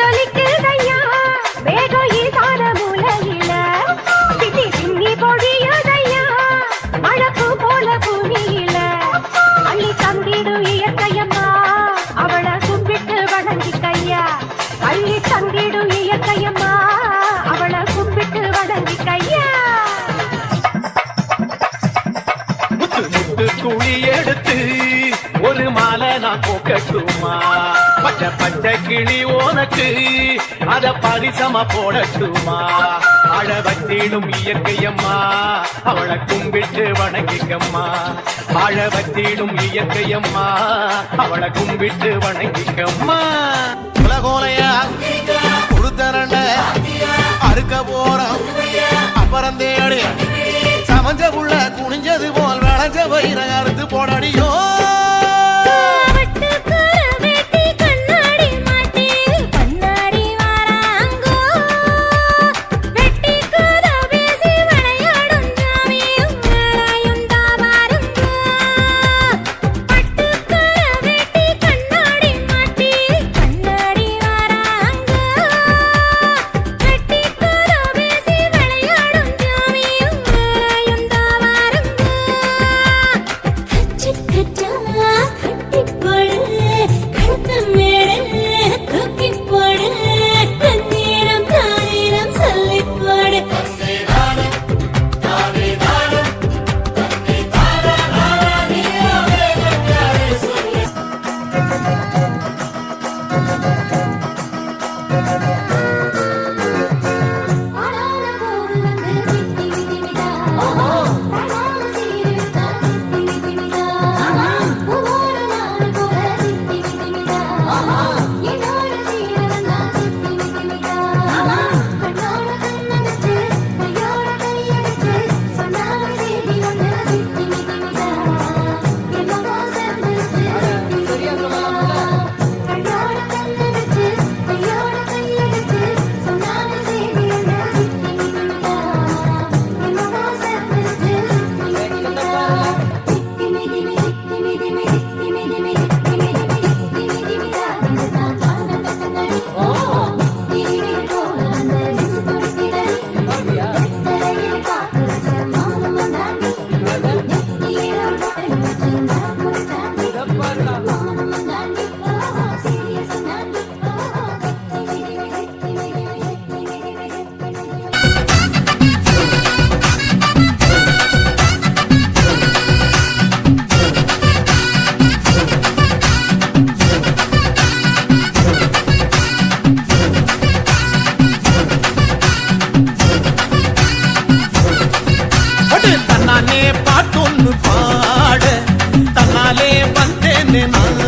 Angelica. அள்ளி எடுத்து ஒரு மாலை நான் போக்கட்டுமா? பச்சை பச்சை கிளி உனக்கு அத பரிசமா போடட்டுமா? அழ வச்சிடும் இயற்கையம்மா அவளை கும்பிட்டு வணங்கிக்கம்மா. வாழ வச்சிடும் இயற்கையம்மா அவளை கும்பிட்டு வணங்கிக்கம்மா. உலகோலையா கொடுத்தரண்ட அறுக்க போறோம். அப்புறம் தேடி. నిన్నే నా